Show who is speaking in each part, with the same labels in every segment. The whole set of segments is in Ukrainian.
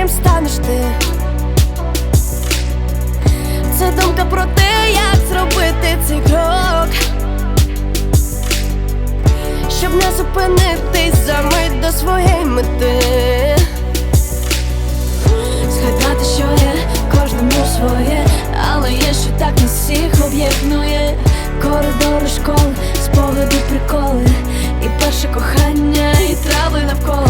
Speaker 1: ким станеш ти. Це думка про те, як зробити цей крок, щоб не зупинитись за мить до своєї мети. Згадати, що є кожному своє, але є, що так нас всіх об'єднує. Коридори школи, спогади, приколи, і перше кохання, і трави навколо.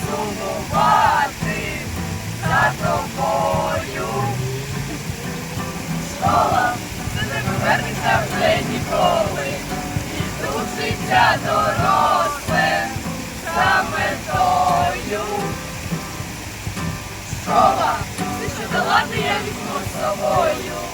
Speaker 2: сумувати за тобою. Школа це не повернеться вже ніколи. І тут життя доросле за метою. Школа, це що дала ти я візьму з собою.